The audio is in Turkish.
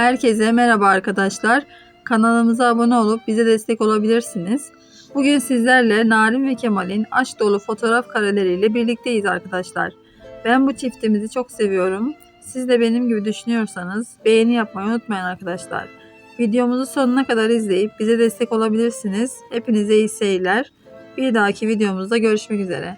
Herkese merhaba arkadaşlar. Kanalımıza abone olup bize destek olabilirsiniz. Bugün sizlerle Narin ve Kemal'in aşk dolu fotoğraf kareleriyle birlikteyiz arkadaşlar. Ben bu çiftimizi çok seviyorum. Siz de benim gibi düşünüyorsanız beğeni yapmayı unutmayın arkadaşlar. Videomuzu sonuna kadar izleyip bize destek olabilirsiniz. Hepinize iyi seyirler. Bir dahaki videomuzda görüşmek üzere.